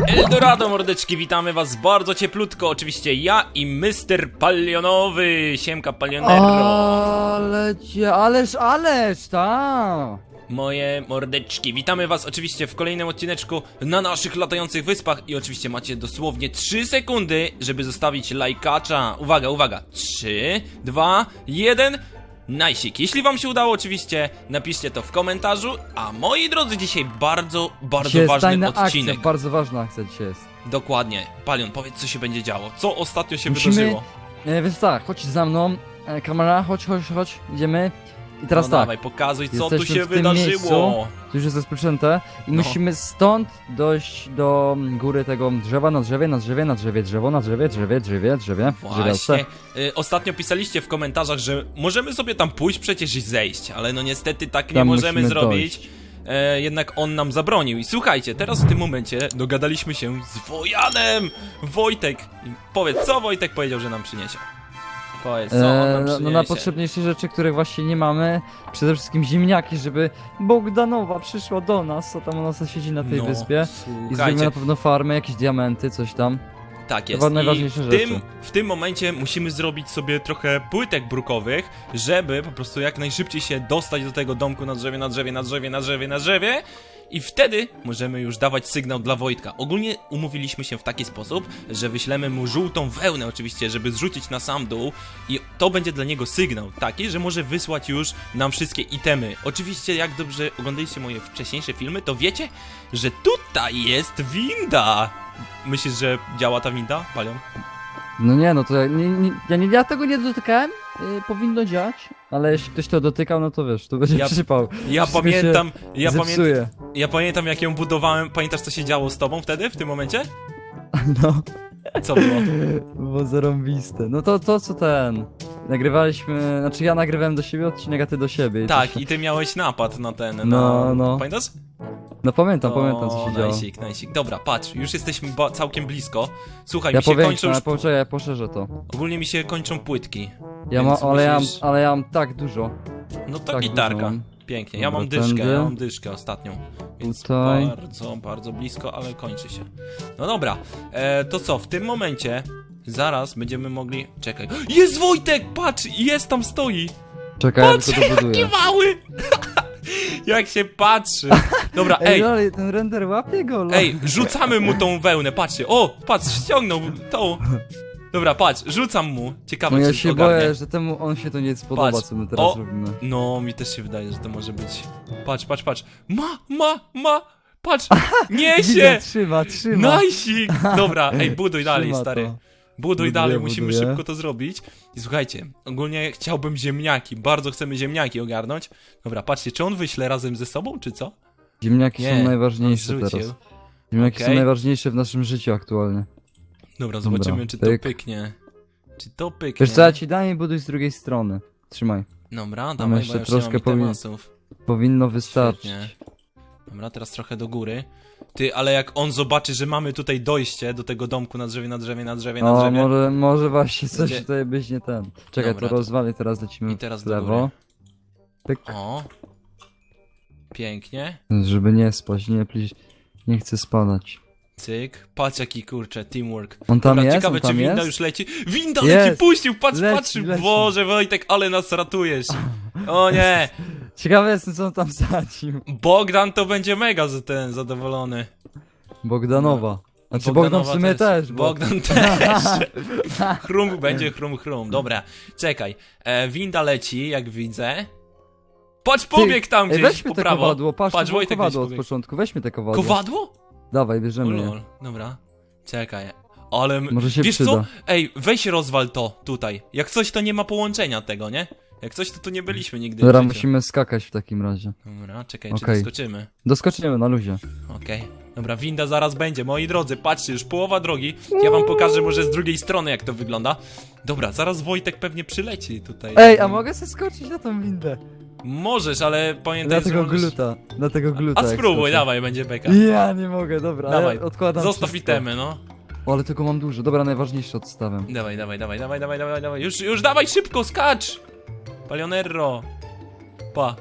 Eldorado, mordeczki, witamy was bardzo cieplutko. Oczywiście ja i Mr. Palionowy, Siemka Palionero. Ale cię, ależ, ależ, ta. Moje mordeczki, witamy was oczywiście w kolejnym odcineczku na naszych latających wyspach i oczywiście macie dosłownie 3 sekundy, żeby zostawić lajkacza. Uwaga, uwaga. 3, 2, 1... Najsik. Jeśli wam się udało, oczywiście napiszcie to w komentarzu. A moi drodzy, dzisiaj bardzo, bardzo Dzisiaj jest ważny tajna odcinek. akcja, bardzo ważna akcja dzisiaj jest. Dokładnie. Palion, powiedz co się będzie działo. Co ostatnio się Musimy- wydarzyło? E, więc tak, chodź za mną, e, kamera, chodź, chodź, chodź, idziemy. I teraz no tak, dawaj, pokazuj co tu Jesteśmy się w tym wydarzyło. miejscu. to już jest rozpoczęte i No. musimy stąd dojść do góry tego drzewa, na drzewie, na drzewie, na drzewie, drzewo, na drzewie, drzewie, drzewie, drzewie, Właśnie. Y, ostatnio pisaliście w komentarzach, że możemy sobie tam pójść przecież i zejść, ale no niestety tak nie Tam możemy musimy zrobić. dojść. E, jednak on nam zabronił. I słuchajcie, teraz w tym momencie dogadaliśmy się z Wojanem! Wojtek! Powiedz, co Wojtek powiedział, że nam przyniesie? Powiedz, co on E, nam no, przyniesie? no najpotrzebniejsze rzeczy, których właśnie nie mamy. Przede wszystkim ziemniaki, żeby Bogdanowa przyszła do nas, co tam ona sobie siedzi na tej No, wyspie. I zrobimy Słuchajcie, na pewno farmę, jakieś diamenty, coś tam. Tak jest. Chyba I najważniejsze w tym, rzeczy. w tym momencie musimy zrobić sobie trochę płytek brukowych, żeby po prostu jak najszybciej się dostać do tego domku na drzewie, na drzewie, na drzewie, na drzewie, na drzewie. I wtedy możemy już dawać sygnał dla Wojtka. Ogólnie umówiliśmy się w taki sposób, że wyślemy mu żółtą wełnę oczywiście, żeby zrzucić na sam dół i to będzie dla niego sygnał taki, że może wysłać już nam wszystkie itemy. Oczywiście jak dobrze oglądaliście moje wcześniejsze filmy, to wiecie, że tutaj jest winda. Myślisz, że działa ta winda, Palion? No nie, no to ja, nie, nie, ja, nie, ja tego nie dotykałem, y, powinno działać, ale jeśli ktoś to dotykał, no to wiesz, to będzie Ja- przypał. Ja Wszystko pamiętam, ja, pamię, ja pamiętam jak ją budowałem. Pamiętasz co się działo z tobą wtedy, w tym momencie? No, Co było? było zarąbiste. No to, to co ten, nagrywaliśmy, znaczy ja nagrywałem do siebie odcinek, a ty do siebie. Tak, i ty miałeś napad na ten. Na... No, no. Pamiętasz? No pamiętam, pamiętam co się działo. Najsik, najsik. Dobra, patrz, już jesteśmy całkiem blisko. Słuchaj, Ja mi się powiększam, kończą. Już... poczekaj, ja poszerzę to. Ogólnie mi się kończą płytki. Ja ale ja mam, musisz- ale ja mam tak dużo. No to tak gitarka. dużo. Pięknie. Ja Dobra, mam dyszkę, tędy. ja mam dyszkę ostatnią. Więc Tutaj. bardzo, bardzo blisko, ale kończy się. No dobra, e, to co, w tym momencie zaraz będziemy mogli. Czekaj. Jest Wojtek! Patrz! Jest tam stoi! Czekaj, ja Patrz, tylko to buduję. jaki mały! Jak się patrzy! Dobra, Ej, ej, ale ten render łapie go, lo. ej, rzucamy mu tą wełnę, patrzcie. O, patrz, ściągnął tą. Dobra, patrz, rzucam mu. Ciekawe, No ja czy się ogarnie. boję, że temu on się to nie spodoba, Patrz. co my teraz O. robimy. No, mi też się wydaje, że to może być. Patrz, patrz, patrz. Ma, ma, ma! Patrz! Niesie! Widzę, trzyma, trzyma. Najsik! Dobra, ej, buduj dalej, Trzyma stary. to. Buduj Buduję, dalej, musimy buduję. szybko to zrobić. I słuchajcie, ogólnie chciałbym ziemniaki, bardzo chcemy ziemniaki ogarnąć. Dobra, patrzcie, czy on wyśle razem ze sobą, czy co? Ziemniaki Nie, są najważniejsze teraz. Ziemniaki są Okej. najważniejsze w naszym życiu aktualnie. Dobra, zobaczymy, czy to pyk. pyknie. Czy to pyknie? Wiesz co, ja ci dam i buduj z drugiej strony. Trzymaj. Dobra, dawaj, jeszcze bo ja już troszkę nie mam powinien- temasów. Powinno wystarczyć. Świetnie. Dobra, teraz trochę do góry. Ty, ale jak on zobaczy, że mamy tutaj dojście do tego domku na drzewie, na drzewie, na drzewie, na No, drzewie. może, może właśnie coś Będzie- tutaj być nie ten. Czekaj, Dobra, to to- rozwalę, teraz lecimy I teraz w do lewo. Pyk. O. Pięknie. Żeby nie spać, nie, nie chcę spadać. Cyk. Patrz jaki kurczę, teamwork. On tam Dobra, jest? ciekawe On czy tam winda jest? już leci. Winda Jest! leci, puścił, patrz, Leci, patrz. leci. Boże Wojtek, ale nas ratujesz. O nie. Ciekawe jestem, co on tam sadził. Bogdan to będzie mega za ten zadowolony. Bogdanowa. Znaczy Bogdan w Bogdanowa sumie też, bo... Bogdan też. chrum będzie chrum chrum. Dobra, czekaj. E, winda leci, jak widzę. Patrz, pobieg tam Ej, gdzieś weźmy po te prawo. kowadło, patrz, Patrz, to było Wojtek kowadło gdzieś od pobiegł. początku, weźmy te kowadło. Kowadło? Dawaj, O bierzemy je. lol, dobra. Czekaj. Ale... m- Może się Wiesz przyda. co? Ej, weź rozwal to tutaj. Jak coś, to nie ma połączenia tego, nie? Jak coś, to tu nie byliśmy nigdy Dobra, w życiu. musimy skakać w takim razie. Dobra, czekaj, czy Okej. doskoczymy. Doskoczymy na luzie. Okej. Dobra, winda zaraz będzie. Moi drodzy, patrzcie, już połowa drogi. Ja wam pokażę może z drugiej strony, jak to wygląda. Dobra, zaraz Wojtek pewnie przyleci tutaj. Ej, a mogę sobie skoczyć na tą windę? Możesz, ale pamiętaj, Na tego że możesz... gluta, na tego gluta. A jak spróbuj, skoczę. dawaj, będzie beka. Ja nie mogę, dobra, Dawaj, ja odkładam Zostaw wszystko. itemy, no. O, ale tego mam dużo, dobra, najważniejsze odstawiam. Dawaj, dawaj, dawaj, dawaj, dawaj, dawaj, dawaj. Już, już dawaj szybko, skacz! Palionerro. Pa.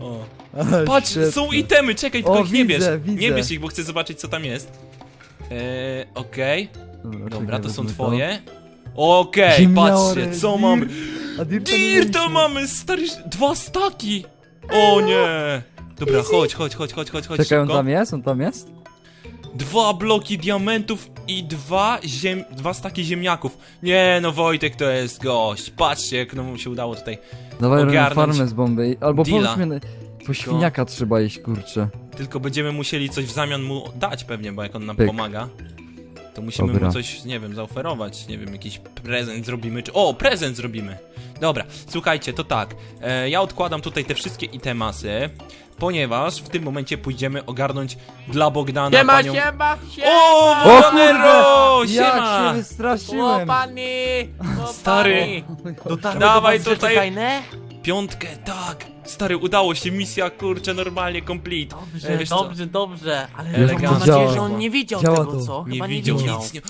o, Patrz, świetne. są itemy, czekaj, tylko O, ich nie widzę, bierz. Nie widzę. bierz ich, bo chcę zobaczyć, co tam jest. Eee, okej. Dobra, czekaj, to są wezmę twoje. Okej, Ziemniory, patrzcie, co Dir. mamy. A Dirta nie Dirta mieliśmy. mamy, stary, dwa staki. O nie. Dobra, chodź, chodź, chodź, chodź, chodź, chodź Czekaj, on szybko. tam jest? On tam jest? Dwa bloki diamentów i dwa ziem... dwa staki ziemniaków. Nie no, Wojtek to jest gość. Patrzcie, jak no mu się udało tutaj. Dawaj robimy Ogarnąć farmę z bomby. Albo deala. powiedzmy, po świniaka trzeba iść, kurczę. Tylko będziemy musieli coś w zamian mu dać pewnie, bo jak on nam Pyk. pomaga. To musimy Dobra. mu coś, nie wiem, zaoferować. Nie wiem, jakiś prezent zrobimy. Czy... O, prezent zrobimy. Dobra, słuchajcie, to tak. E, ja odkładam tutaj te wszystkie itemasy, ponieważ w tym momencie pójdziemy ogarnąć dla Bogdana Siema, panią... siema, siema! O, O Wojanero! kurde! Jak Siema! się wystraszyłem! Chłopani! Chłopani! Stary. Dawaj tutaj. tajne? Piątkę, tak! Stary, udało się, misja, kurczę, normalnie complete. Dobrze, E, wiesz co? dobrze, dobrze, ale Elegancko. mam nadzieję, że on nie widział Działa tego, to. co? Nie Chyba widział nie widział. nic, nie...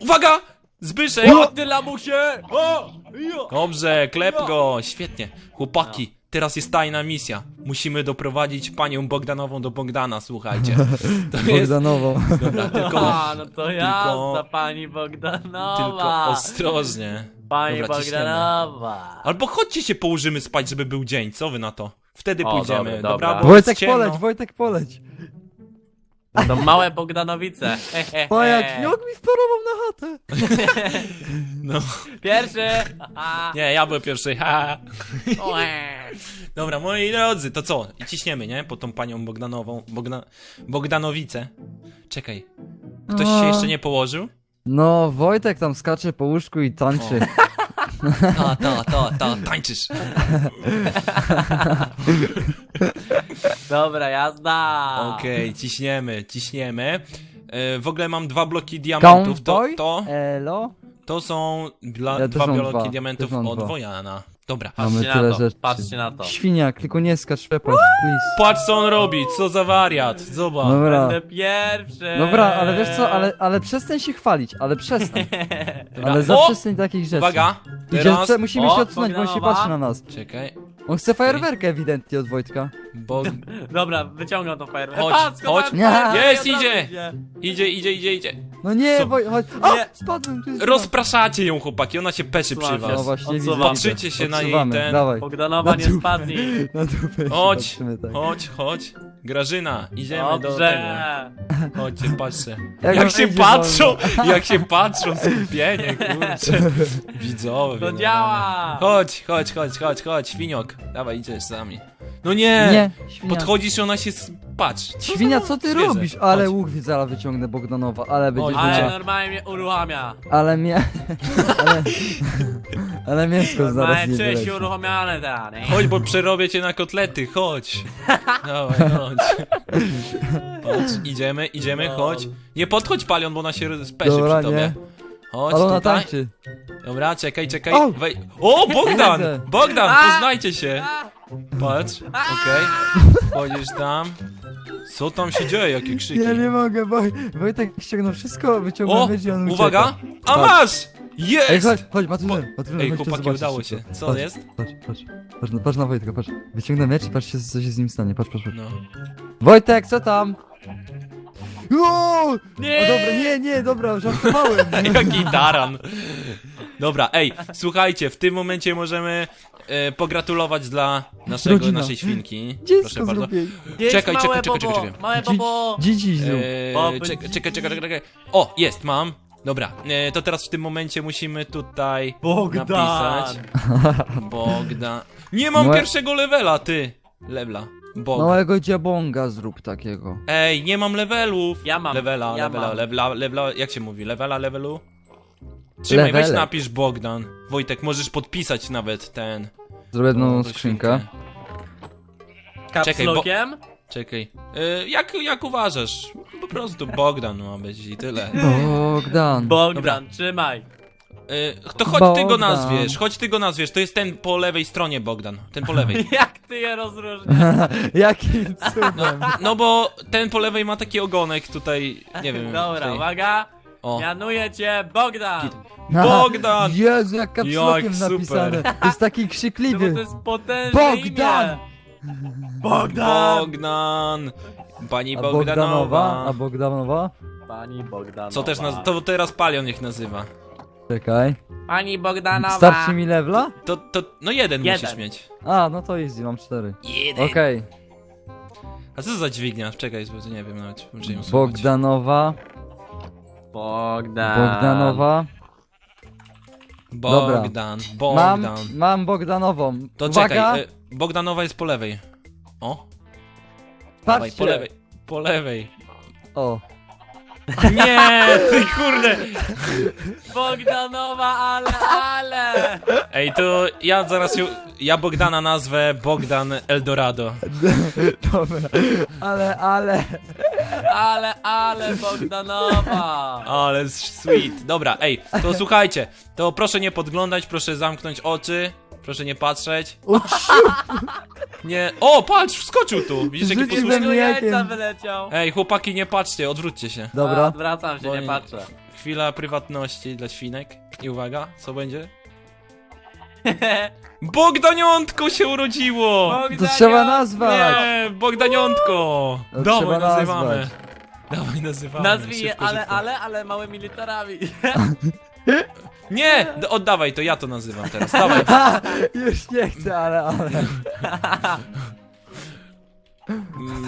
Uwaga! Zbyszek! O, ty lamusie! O! Jo! Dobrze, klep go, świetnie. Chłopaki, teraz jest tajna misja. Musimy doprowadzić panią Bogdanową do Bogdana, słuchajcie. To jest... Bogdanowo. Dobra, tylko... A, no to jazda, pani Bogdanowa! Tylko ostrożnie. Pani Dobra, ciśniemy. Bogdanowa! Albo chodźcie się położymy spać, żeby był dzień, co wy na to? Wtedy O, pójdziemy, dobra, dobra? dobra. Bo jest Wojtek ciemno. poleć, Wojtek poleć! To małe Bogdanowice. He, he, O jak, he. jak mi wparował na chatę! No, Pierwszy! Aha. nie, ja byłem pierwszy, ha. Ue. Dobra, moi drodzy, to co? I ciśniemy, nie? Po tą panią Bogdanową, Bogna... Bogdanowicę. Czekaj, ktoś się No. jeszcze nie położył? No, Wojtek tam skacze po łóżku i tańczy. Ta, ta, ta, ta, tańczysz. Dobra, jazda! Okej, ciśniemy, ciśniemy. E, w ogóle mam dwa bloki diamentów. To, Cowboy? to, Elo? to są dla, Ja też dwa mam bloki dwa, diamentów też mam od dwa. Wojana. Dobra. Mamy Patrzcie tyle na to, rzeczy. patrzcie na to. Świniak, tylko nie skacz przepaść, please. Patrz co on robi, co za wariat, zobacz. Dobra. Będę pierwszy! Dobra, ale wiesz co, ale, ale przestań się chwalić, ale przestań. Dobra. Ale O! zaprzestań takich rzeczy. Uwaga, Idzie, teraz... chce, musimy O, się odsunąć, bo on się Bogdanowa. patrzy na nas. Czekaj, On chce fajerwerkę ewidentnie od Wojtka. Bo... Dobra, wyciągam tą fajerę. Chodź, chodź. Nie. Jest, idzie. Idzie, idzie, idzie, idzie. No nie, Co? Woj, chodź. O, Nie. spadłem, tu jest Rozpraszacie ją, chłopaki, ona się peszy przy Słucham No was. właśnie, widzę, Odsuwam. widzę. Patrzycie się na jej Odsuwamy, ten- Dawaj. Bogdanowa, Na nie dupę. spadnij. Na dupę się Chodź, patrzymy, tak. chodź, chodź. Grażyna, idziemy do tego. Dobrze. Chodźcie, patrzcie. Jak Jak on się idzie patrzą, jak się patrzą, skupienie, kurczę. Widzowie. To no. działa! Chodź, chodź, chodź, chodź, chodź, świniok. Dawaj, idziesz z nami. No nie! Nie, świnia. Podchodzisz, ona się... s- Patrz. co za Świnia, co ty zwierzę? robisz? Ale Chodź. łuk zaraz wyciągnę Bogdanowa, ale będzie Ale normalnie mnie uruchamia. ale mnie... ale, ale mięsko zaraz Normalnie nie czuję wyleci. się uruchomiony nie? Chodź, bo przerobię cię na kotlety, chodź. Dawaj, chodź. Patrz, idziemy, idziemy, No. chodź. Nie podchodź, Palion, bo ona się speszy Dobra, przy tobie. nie. Chodź Ale ona tutaj. tańczy. Dobra, czekaj, czekaj. O! Wej... O, Bogdan! Widzę. Bogdan, poznajcie się. A! Patrz, okej. Wchodzisz tam. Co tam się dzieje, jakie krzyki? Ja nie mogę, Woj... Wojtek ściągnął wszystko, wyciągnął O, myć i on uwaga! ucieka. A Patrz. masz! Ej, Jest! chodź, chodź, Matruner, Matruner, Ej, chodź chłopaki, udało szybko. się. Co patrz, jest? Patrz, patrz, patrz, na, patrz na Wojtka, patrz. Wyciągnę miecz i patrz, się, co się z nim stanie, patrz, patrz, patrz. No. Wojtek, co tam? O, Nie! o dobra, nie, nie, dobra, żartowałem. Jaki taran. Dobra, ej, słuchajcie, w tym momencie możemy e, pogratulować dla naszego, Rodzina. naszej świnki. Dziecko zrobię. Gdzie jest Czekaj, małe czekaj, czekaj, bobo? czekaj, czekaj. Małe bobo! Dzidzi Eee, Boby czekaj, czekaj, czekaj, czekaj, czekaj. O, jest, mam. Dobra, e, to teraz w tym momencie musimy tutaj Bogdan! napisać. Bogdan. Nie mam Moje- pierwszego levela, ty. Levela. Bog. Małego dziabonga zrób takiego. Ej, nie mam levelów. Ja mam, Levela, ja levela, mam. levela, levela, jak się mówi? Levela, levelu? Trzymaj, weź Levelek. napisz Bogdan. Wojtek, możesz podpisać nawet ten. Zrobię jedną No, skrzynkę. Czekaj, bo- Kapslokiem? Czekaj. E, jak, jak uważasz? Po prostu Bogdan ma być i tyle. Bogdan. Bogdan, trzymaj. E, to chodź ty go Bogdan. nazwiesz, chodź ty go nazwiesz. To jest ten po lewej stronie Bogdan. Ten po lewej. Jak ty je rozróżniasz? Jakim cudem. No bo ten po lewej ma taki ogonek tutaj, nie wiem. Dobra, tutaj. uwaga. O. Mianuję cię Bogdan. Bogdan! Jezu, jak kapslokiem Jak super. napisane. To jest taki No bo krzykliwy. to jest potężne Bogdan! imię. Bogdan! Bogdan! Pani A Bogdanowa? A Bogdanowa? Pani Bogdanowa. Co też naz- to teraz Palion niech nazywa. Czekaj. Pani Bogdanowa. Starczy mi levela? To, to, no jeden, Jeden. musisz mieć. A, no to easy, mam cztery. Jeden. Okej. A co za dźwignia? Czekaj, bo to nie wiem nawet. Muszę ją słuchać. Bogdanowa. Bogdan. Bogdanowa. Dobra. Bogdan, Mam, Bogdan. mam Bogdanową. To Uwaga, czekaj, e, Bogdanowa jest po lewej. O, dawaj, patrzcie. po lewej. Po lewej. O, Nie, ty kurde. Bogdanowa, ale, ale! Ej, to ja zaraz się, ja Bogdana nazwę Bogdan Eldorado. dobra. Ale, ale. Ale, ale Bogdanowa! Ale sweet. Dobra, ej, to słuchajcie, to proszę nie podglądać, proszę zamknąć oczy, proszę nie patrzeć. Nie, o, patrz, wskoczył tu. Widzisz, jaki Rzucił posłuszny? we No mnie. jajca Jakiem? wyleciał. Ej, chłopaki, nie patrzcie, odwróćcie się. A, Dobra. Odwracam się, Bo nie nie- patrzę. Chwila prywatności dla świnek. I uwaga, co będzie? Bogdaniątko się urodziło! To trzeba nazwać. Nie, Bogdaniątko! To Dawaj, trzeba nazywamy. nazwać. Dawaj, nazywamy. Nazwij je szybko, ale, szybko. ale, ale małymi literami. Nie, d- oddawaj, to ja to nazywam teraz. Dawaj. Ha, już nie chcę, ale, ale.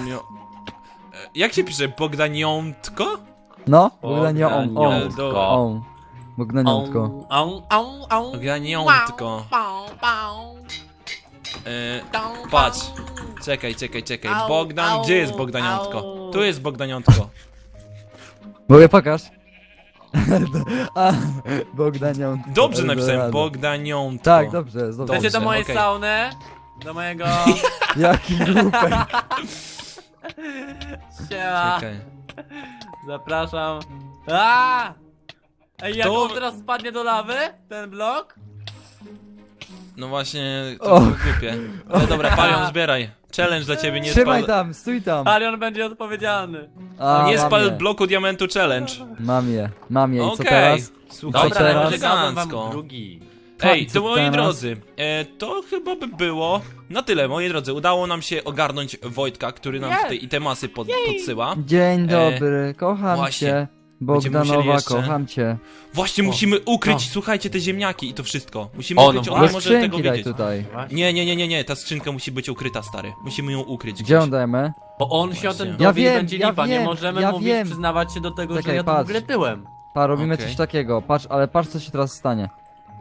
Mio- E, Jak się pisze? Bogdaniątko? No, Bogdanio, on, on. Bogdaniątko. On. Bogdaniątko. Bogdaniątko. E, patrz. Czekaj, czekaj, czekaj. Au, Bogdan, au, gdzie jest Bogdaniątko? au. Tu jest Bogdaniątko. Mogę pokaż? A, Bogdaniątko. Dobrze napisałem. Bogdaniątko. Tak, dobrze, jest dobrze. Chcecie do Dobrze, mojej okej. sauny? Do mojego... Jaki głupek. Siema. Czekaj. Zapraszam. A! Ej, jak Kto- on teraz spadnie do lawy? Ten blok? No właśnie, to Och. było głupie. Ale dobra, Palion, zbieraj. Challenge dla ciebie, nie Trzymaj spal... tam, stój tam. Alion będzie odpowiedzialny. A, Nie mam spal bloku diamentu challenge. Mam je, mam je. I co Okej. teraz? Słuchajcie, Dobra, teraz? elegancko. drugi. Ej, Co to moi teraz? drodzy, e, to chyba by było na tyle, moi drodzy. Udało nam się ogarnąć Wojtka, który nam tutaj itemasy pod, podsyła. Dzień dobry, kocham E, właśnie. cię. Bogdanowa, jeszcze- kocham cię. Właśnie O. musimy ukryć, O. słuchajcie, te ziemniaki i to wszystko. Musimy O, no ukryć, on właśnie. nie Do może tego skrzynki daj wiedzieć. tutaj. Nie, nie, nie, nie, nie, ta skrzynka musi być ukryta, stary. Musimy ją ukryć Gdzie gdzieś. ją dajemy? Bo on się o Właśnie. tym Ja dowie i wiem, będzie ja lipa. Nie wiem, możemy ja mówić, wiem. przyznawać się do tego, Czekaj, że ja to w patrz. ogóle tyłem. Pa, robimy Okej. coś takiego. Patrz, ale patrz co się teraz stanie.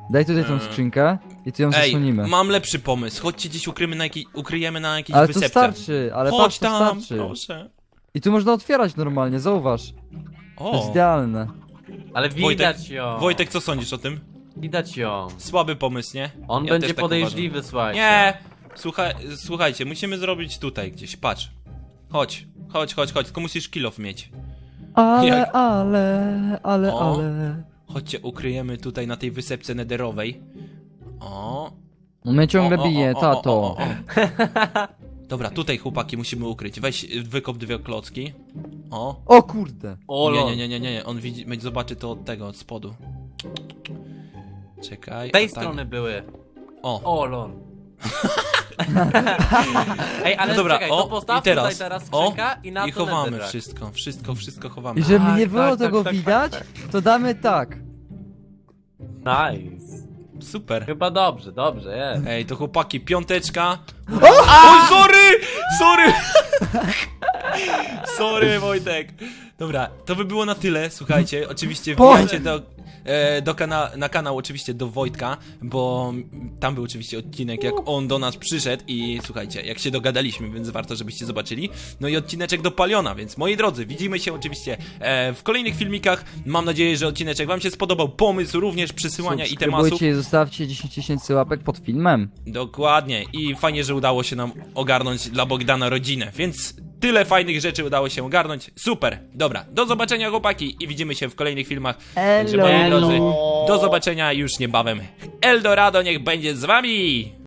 Daj tutaj tą Eee. skrzynkę i tu ją Ej, zasłonimy. mam lepszy pomysł. Chodźcie gdzieś ukrymy na jakiej, ukryjemy na jakiejś Ale to wysepce. starczy, ale Chodź patrz, to tam, starczy. proszę. I tu można otwierać normalnie, zauważ. To jest O, idealne. Ale widać ją. Wojtek, co sądzisz o tym? Widać ją. Słaby pomysł, nie? On Ja będzie tak podejrzliwy, słuchajcie. Nie! Słuchaj, słuchajcie, musimy zrobić tutaj gdzieś, patrz. Chodź, chodź, chodź, chodź, tylko musisz kilof mieć. Ale, Jak- ale, ale, O. ale. Chodźcie, ukryjemy tutaj na tej wysepce nederowej. O. On mnie ciągle o, o, bije, o, o, tato. o, o, o. Dobra, tutaj chłopaki musimy ukryć. Weź, y, wykop dwie klocki. O. O kurde. O, Nie, lol. nie, nie, nie, nie, on widzi, będzie zobaczy to od tego, od spodu. Czekaj. Z tej tak. strony były. O, O, lol. Ej, ale no dobra, czekaj, o, to postaw i teraz, tutaj teraz o, skrzynka i na i to chowamy netherrack. wszystko, wszystko, wszystko chowamy. I żeby Tak, nie było tak, tego tak, tak, widać, tak, to damy tak. Nice. Super. Chyba dobrze, dobrze, jest. Ej, to chłopaki, piąteczka. O, sorry! Sorry! sorry, Wojtek. Dobra, to by było na tyle, słuchajcie. Oczywiście wbijajcie do, e, do kana na kanał oczywiście do Wojtka, bo tam był oczywiście odcinek, jak on do nas przyszedł i słuchajcie, jak się dogadaliśmy, więc warto, żebyście zobaczyli. No i odcineczek do Paliona, więc moi drodzy, widzimy się oczywiście e, w kolejnych filmikach. Mam nadzieję, że odcineczek wam się spodobał. Pomysł również przysyłania i tematów. I zostawcie 10 tysięcy łapek pod filmem. Dokładnie. I fajnie, że udało się nam ogarnąć dla Bogdana rodzinę. Więc tyle fajnych rzeczy udało się ogarnąć. Super. Dobra, do zobaczenia chłopaki i widzimy się w kolejnych filmach. Także moi Elo. drodzy, do zobaczenia już niebawem. Eldorado niech będzie z wami!